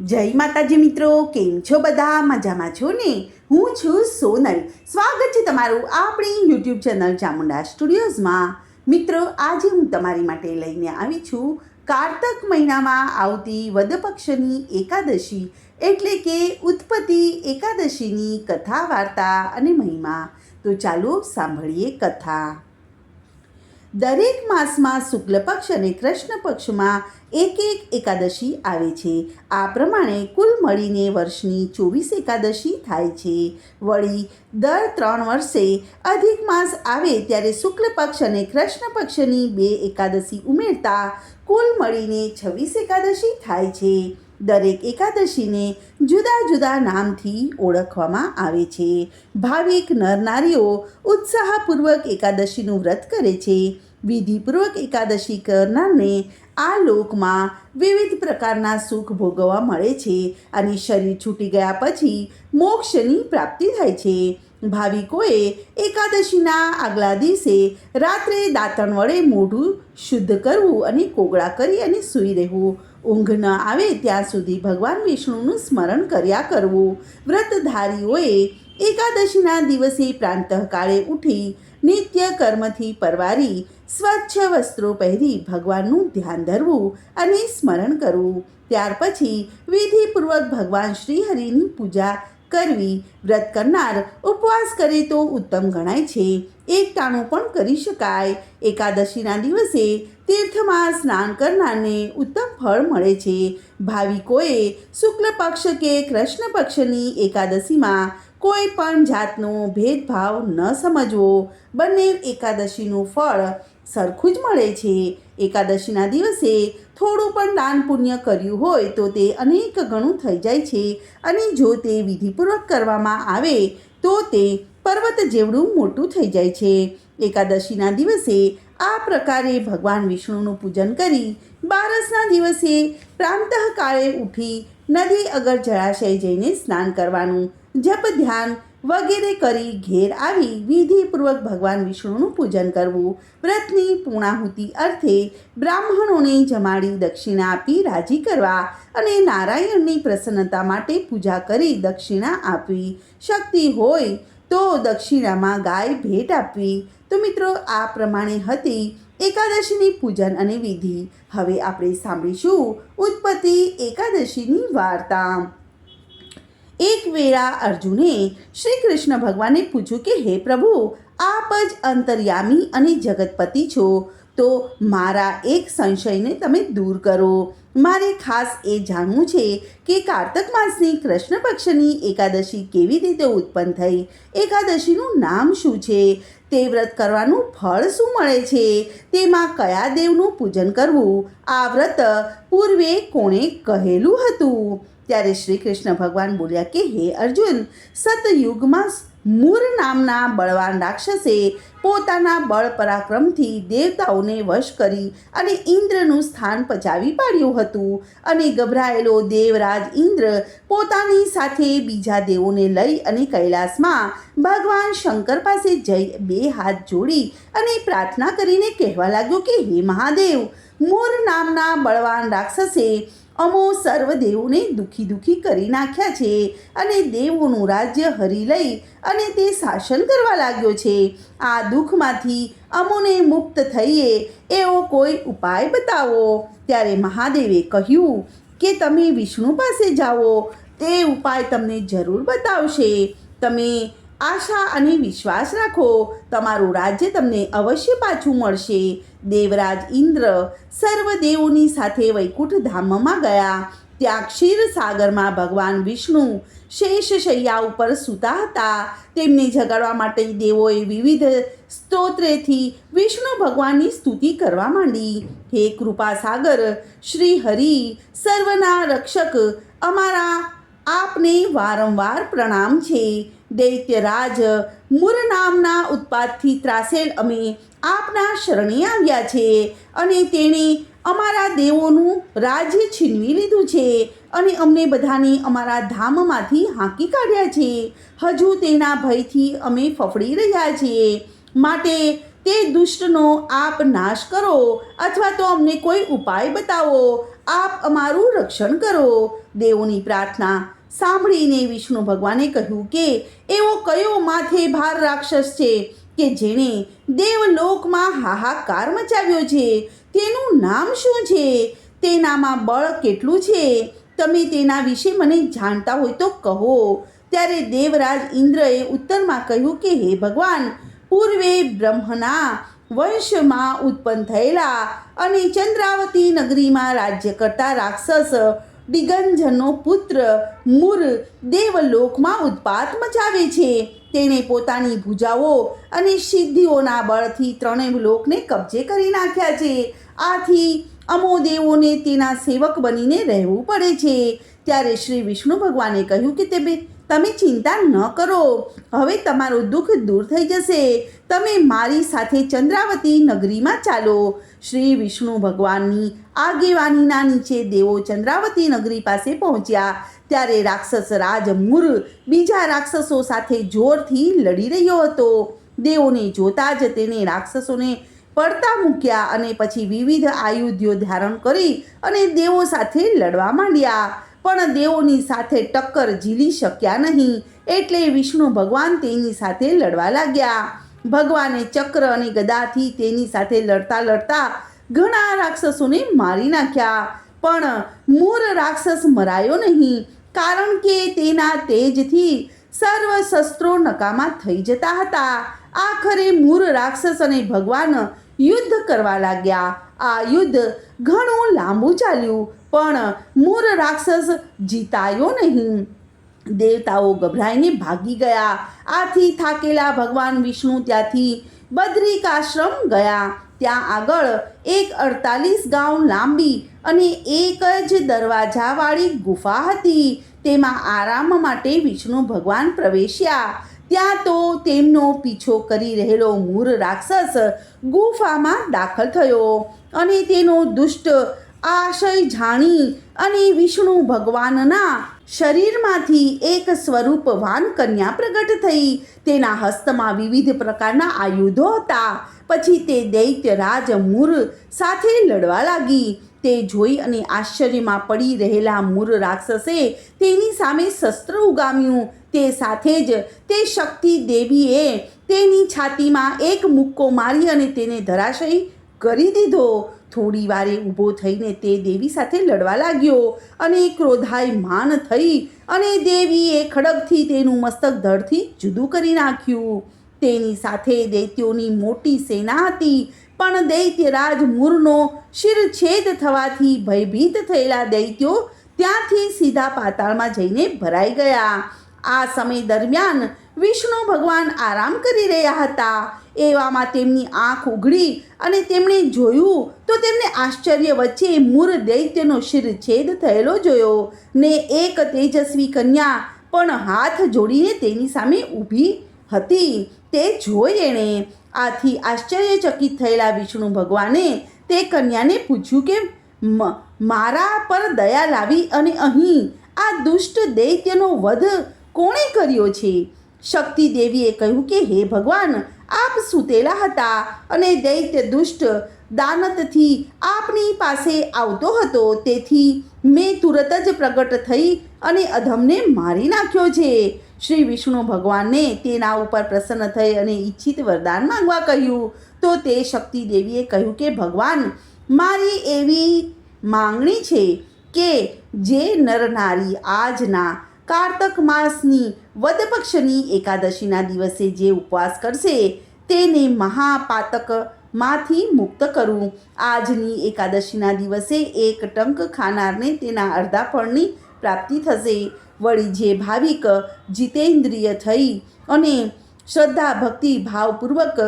જય માતાજી મિત્રો, કેમ છો બધા? મજામાં છો ને? હું છું સોનલ. સ્વાગત છે તમારું આપણી યુટ્યુબ ચેનલ ચામુંડા સ્ટુડિયોઝમાં. મિત્રો, આજે હું તમારી માટે લઈને આવી છું કારતક મહિનામાં આવતી વદપક્ષની એકાદશી, એટલે કે ઉત્પત્તિ એકાદશીની કથા, વાર્તા અને મહિમા. તો ચાલો સાંભળીએ કથા. દરેક માસમાં શુક્લ પક્ષ અને કૃષ્ણ પક્ષમાં એક એક એકાદશી આવે છે. આ પ્રમાણે કુલ મળીને વર્ષની ચોવીસ એકાદશી થાય છે. વળી દર ત્રણ વર્ષે અધિક માસ આવે ત્યારે શુક્લ પક્ષ અને કૃષ્ણ પક્ષની બે એકાદશી ઉમેરતા કુલ મળીને છવ્વીસ એકાદશી થાય છે. દરેક એકાદશીને જુદા જુદા નામથી ઓળખવામાં આવે છે. ભાવિક નરનારીઓ ઉત્સાહપૂર્વક એકાદશીનું વ્રત કરે છે. વિધિપૂર્વક એકાદશી કરનારને આ લોકમાં વિવિધ પ્રકારના સુખ ભોગવવા મળે છે અને શરીર છૂટી ગયા પછી મોક્ષની પ્રાપ્તિ થાય છે. ભાવિકોએ એકાદશીના આગલા દિવસે રાત્રે દાંતણ વડે મોઢું શુદ્ધ કરવું અને કોગળા કરી અને સૂઈ રહેવું. ઊંઘ ન આવે ત્યાં સુધી ભગવાન વિષ્ણુનું સ્મરણ કર્યા કરવું. વ્રતધારીઓએ એકાદશીના દિવસે પ્રાંતઃકાળે ઉઠી નિત્ય કર્મથી પરવારી સ્વચ્છ વસ્ત્રો પહેરી ભગવાનનું ધ્યાન ધરવું અને સ્મરણ કરવું. ત્યાર પછી વિધિપૂર્વક ભગવાન શ્રીહરિની પૂજા કરવી. વ્રત કરનાર ઉપવાસ કરે તો ઉત્તમ ગણાય છે. એકટાણું પણ કરી શકાય. એકાદશીના દિવસે તીર્થમાં સ્નાન કરનારને ઉત્તમ ફળ મળે છે. ભાવિકોએ શુક્લ પક્ષ કે કૃષ્ણ પક્ષની એકાદશીમાં કોઈ પણ જાતનો ભેદભાવ ન સમજવો. બંને એકાદશીનું ફળ સરખું જ મળે છે. એકાદશીના દિવસે થોડું પણ દાન પુણ્ય કર્યું હોય તો તે અનેક ગણું થઈ જાય છે. અને જો તે વિધિપૂર્વક કરવામાં આવે તો તે પર્વત જેવડું મોટું થઈ જાય છે. એકાદશીના દિવસે આ પ્રકારે ભગવાન વિષ્ણુનું પૂજન કરી બારસના દિવસે પ્રાંતઃકાળે ઉઠી નદી અગર જળાશય જઈને સ્નાન કરવાનું જપ ધ્યાન વગેરે કરી ઘેર આવી વિધિપૂર્વક ભગવાન વિષ્ણુનું પૂજન કરવું. વ્રતની પૂર્ણાહુતિ અર્થે બ્રાહ્મણોને જમાડી દક્ષિણા આપી રાજી કરવા અને નારાયણની પ્રસન્નતા માટે પૂજા કરી દક્ષિણા આપવી. શક્તિ હોય તો દક્ષિણામાં ગાય ભેટ આપવી. તો મિત્રો, આ પ્રમાણે હતી એકાદશીની પૂજન અને વિધિ. હવે આપણે સાંભળીશું ઉત્પત્તિ એકાદશીની વાર્તા. એક વેળા અર્જુને શ્રી કૃષ્ણ ભગવાને પૂછ્યું કે, હે પ્રભુ, આપ જ અંતર્યામી અને જગતપતિ છો. તો મારા એક સંશયને તમે દૂર કરો. મારે ખાસ એ જાણવું છે કે કાર્તક માસની કૃષ્ણ પક્ષની એકાદશી કેવી રીતે ઉત્પન્ન થઈ? એકાદશીનું નામ શું છે? તે વ્રત કરવાનું ફળ શું મળે છે? તેમાં કયા દેવનું પૂજન કરવું? આ વ્રત પૂર્વે કોણે કહેલું હતું? ત્યારે શ્રી કૃષ્ણ ભગવાન બોલ્યા કે, હે અર્જુન, સતયુગમાં મૂર નામના બળવાન રાક્ષસે પોતાના બળ પરાક્રમથી દેવતાઓને વશ કરી અને ઇન્દ્રનું સ્થાન પચાવી પાડ્યું હતું અને ગભરાયેલો દેવરાજ ઇન્દ્ર પોતાની સાથે બીજા દેવોને લઈ અને કૈલાસમાં ભગવાન શંકર પાસે જઈ બે હાથ જોડી અને પ્રાર્થના કરીને કહેવા લાગ્યો કે, હે મહાદેવ મૂર નામના બળવાન રાક્ષસે અમો સર્વ દેવોને દુઃખી દુઃખી કરી નાખ્યા છે અને દેવોનું રાજ્ય હરી લઈ અને તે શાસન કરવા લાગ્યો છે. આ દુઃખમાંથી અમોને મુક્ત થઈએ એવો કોઈ ઉપાય બતાવો. ત્યારે મહાદેવે કહ્યું કે તમે વિષ્ણુ પાસે જાઓ. તે ઉપાય તમને જરૂર બતાવશે. તમે આશા અને વિશ્વાસ રાખો, તમારું રાજ્ય તમને અવશ્ય પાછું મળશે. દેવરાજ ઇન્દ્ર સર્વ દેવોની સાથે વૈકુંઠ ધામમાં ગયા. ત્યાં ક્ષીરસાગરમાં ભગવાન વિષ્ણુ શેષ શૈયા ઉપર સૂતા હતા. તેમને જગાડવા માટે દેવોએ વિવિધ સ્તોત્રેથી વિષ્ણુ ભગવાનની સ્તુતિ કરવા માંડી. હે કૃપાસાગર શ્રી હરિ, સર્વના રક્ષક, અમારા આપને વારંવાર પ્રણામ છે. દૈત્યરાજ મૂર નામના ઉત્પાદથી ત્રાસેલ અમે આપના શરણે આવ્યા છે અને તેણે અમારા દેવોનું રાજ્ય છીનવી લીધું છે અને અમને બધાને અમારા ધામમાંથી હાંકી કાઢ્યા છે. હજુ તેના ભયથી અમે ફફડી રહ્યા છીએ માટે તે દુષ્ટનો આપ નાશ કરો અથવા તો અમને કોઈ ઉપાય બતાવો. આપ અમારું રક્ષણ કરો. દેવોની પ્રાર્થના સાંભળીને વિષ્ણુ ભગવાને કહ્યું કે, એવો કયો માથે ભાર રાક્ષસ છે કે જેણે દેવલોકમાં હાહાકાર મચાવ્યો છે? તેનું નામ શું છે? તેનામાં બળ કેટલું છે? તમે તેના વિશે મને જાણતા હોય તો કહો. ત્યારે દેવરાજ ઇન્દ્રએ ઉત્તરમાં કહ્યું કે, હે ભગવાન, પૂર્વે બ્રહ્મના વંશમાં ઉત્પન્ન થયેલા અને ચંદ્રાવતી નગરીમાં રાજ્ય કરતા રાક્ષસ દિગંજનનો પુત્ર મૂર દેવલોકમાં ઉત્પાત મચાવે છે. તેણે પોતાની ભુજાઓ અને સિદ્ધિઓના બળથી ત્રણેય લોકને કબજે કરી નાખ્યા છે. આથી અમો દેવોને તેના સેવક બનીને રહેવું પડે છે. ત્યારે શ્રી વિષ્ણુ ભગવાને કહ્યું કે તે તમે ચિંતા ન કરો. હવે તમારું દુઃખ દૂર થઈ જશે. તમે મારી સાથે ચંદ્રાવતી નગરીમાં ચાલો. શ્રી વિષ્ણુ ભગવાનની આગેવાનીના નીચે દેવો ચંદ્રાવતી નગરી પાસે પહોંચ્યા. ત્યારે રાક્ષસ રાજ મુર બીજા રાક્ષસો સાથે જોરથી લડી રહ્યો હતો. દેવોને જોતા જ તેને રાક્ષસોને પડતા મૂક્યા અને પછી વિવિધ આયુધ્યો ધારણ કરી અને દેવો સાથે લડવા માંડ્યા. પણ દેવોની સાથે ટક્કર ઝીલી શક્યા નહીં. એટલે વિષ્ણુ ભગવાન તેની સાથે લડવા લાગ્યા. ભગવાને ચક્ર અને ગદાથી તેની સાથે લડતા લડતા ઘણા રાક્ષસોને મારી નાખ્યા. પણ મૂર રાક્ષસ મરાયો નહીં, કારણ કે તેના તેજથી સર્વ શસ્ત્રો નકામા થઈ જતા હતા. આખરે મૂર રાક્ષસ અને ભગવાન યુદ્ધ કરવા લાગ્યા. આ યુદ્ધ ઘણું લાંબુ ચાલ્યું. પણ મૂર રાક્ષસ જીતાયો નહીં. દેવતાઓ ગભરાઈને ભાગી ગયા. આથી થાકેલા ભગવાન વિષ્ણુ ત્યાંથી બદ્રિકાશ્રમ ગયા. ત્યાં આગળ એક અડતાલીસ ગાંવ લાંબી અને એક જ દરવાજાવાળી ગુફા હતી. તેમાં આરામ માટે વિષ્ણુ ભગવાન પ્રવેશ્યા. ત્યાં તો તેમનો પીછો કરી રહેલો મૂર રાક્ષસ ગુફામાં દાખલ થયો અને તેનો દુષ્ટ આશય જાણી અને વિષ્ણુ ભગવાનના શરીરમાંથી એક સ્વરૂપવાન કન્યા પ્રગટ થઈ. તેના હસ્તમાં વિવિધ પ્રકારના આયુધો હતા. પછી તે દૈત્ય રાજ મૂર સાથે લડવા લાગી. તે જોઈ અને આશ્ચર્યમાં પડી રહેલા મૂર રાક્ષસે તેની સામે શસ્ત્ર ઉગામ્યું. તે સાથે જ તે શક્તિ દેવીએ તેની છાતીમાં એક મુક્કો મારી અને તેને ધરાશયી કરી દીધો. થોડી વારે ઊભો થઈને તે દેવી સાથે લડવા લાગ્યો અને ક્રોધાયમાન થઈ અને દેવીએ ખડગથી તેનું મસ્તક ધડથી જુદું કરી નાખ્યું. તેની સાથે દૈત્યોની મોટી સેના હતી, પણ દૈત્યરાજ મૂરનો શિરછેદ થવાથી ભયભીત થયેલા દૈત્યો ત્યાંથી સીધા પાતાળમાં જઈને ભરાઈ ગયા. આ સમય દરમિયાન વિષ્ણુ ભગવાન આરામ કરી રહ્યા હતા. એવામાં તેમની આંખ ઉઘડી અને તેમણે જોયું તો તેમને આશ્ચર્ય વચ્ચે મૂર દૈત્યનો શિરછેદ થયેલો જોયો ને એક તેજસ્વી કન્યા પણ હાથ જોડીને તેની સામે ઊભી હતી. તે જોઈ એણે આથી આશ્ચર્યચકિત થયેલા વિષ્ણુ ભગવાને તે કન્યાને પૂછ્યું કે, "મ- મારા પર દયા લાવી અને અહીં આ દુષ્ટ દૈત્યનો વધ કોણે કર્યો છે? શક્તિ દેવીએ કહ્યું કે, હે ભગવાન, આપ સૂતેલા હતા અને દૈત્ય દુષ્ટ દાનતથી આપની પાસે આવતો હતો. તેથી મેં તુરત જ પ્રગટ થઈ અને અધમને મારી નાખ્યો છે. શ્રી વિષ્ણુ ભગવાનને તેના ઉપર પ્રસન્ન થઈ અને ઈચ્છિત વરદાન માંગવા કહ્યું. તો તે શક્તિ દેવીએ કહ્યું કે, ભગવાન, મારી એવી માંગણી છે કે, જે નરનારી આજના કાર્તક માસની વદ એકાદશીના દિવસે જે ઉપવાસ કરશે, તેને મહાપાતકમાંથી મુક્ત કરવું આજની એકાદશીના દિવસે એક ટંક ખાનારને તેના અડધા ફળની પ્રાપ્તિ થશે. વળી જે ભાવિક જીતેન્દ્રિય થઈ અને શ્રદ્ધા ભક્તિ ભાવપૂર્વક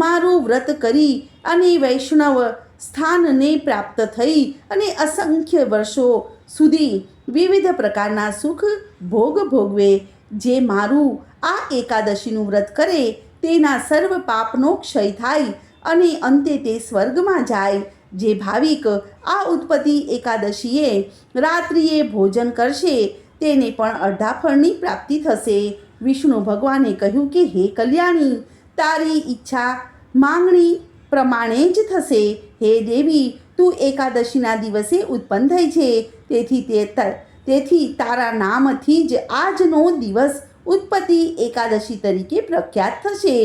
મારું વ્રત કરી અને વૈષ્ણવ સ્થાનને પ્રાપ્ત થઈ અને અસંખ્ય વર્ષો સુધી વિવિધ પ્રકારના સુખ ભોગ ભોગવે, જે મારું આ એકાદશીનું વ્રત કરે, તેના સર્વ પાપનો ક્ષય થાય અને અંતે તે સ્વર્ગમાં જાય. જે ભાવિક આ ઉત્પત્તિ એકાદશીએ રાત્રિએ ભોજન કરશે, તેને પણ અડધા ફળની પ્રાપ્તિ થશે. વિષ્ણુ ભગવાને કહ્યું કે, હે કલ્યાણી, તારી ઈચ્છા માંગણી પ્રમાણે જ થશે. હે દેવી, તું એકાદશીના દિવસે ઉત્પન્ન થઈ છે. તેથી તે ત- તેથી તારા નામથી જ આજનો દિવસ ઉત્પત્તિ એકાદશી તરીકે પ્રખ્યાત થશે.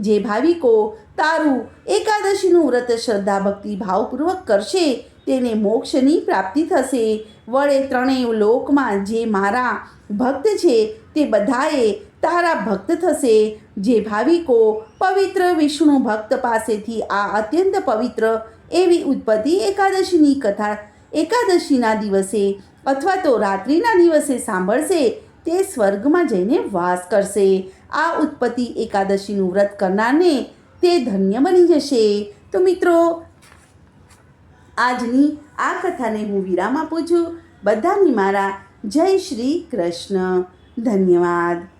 જે ભાવિકો તારું એકાદશીનું વ્રત શ્રદ્ધા ભક્તિ ભાવપૂર્વક કરશે, તેને મોક્ષની પ્રાપ્તિ થશે. વળે ત્રણેય લોકમાં જે મારા ભક્ત છે, તે બધાએ તારા ભક્ત થશે. જે ભાવિકો પવિત્ર વિષ્ણુ ભક્ત પાસેથી આ અત્યંત પવિત્ર એવી ઉત્પત્તિ એકાદશીની કથા એકાદશીના દિવસે અથવા તો રાત્રિના દિવસે સાંભળશે, તે સ્વર્ગમાં જઈને વાસ કરશે. આ ઉત્પત્તિ એકાદશીનું વ્રત કરનારને તે ધન્ય બની જશે. તો મિત્રો, આજની આ કથાને હું વિરામ આપું છું. બધાની મારા જય શ્રી કૃષ્ણ. ધન્યવાદ.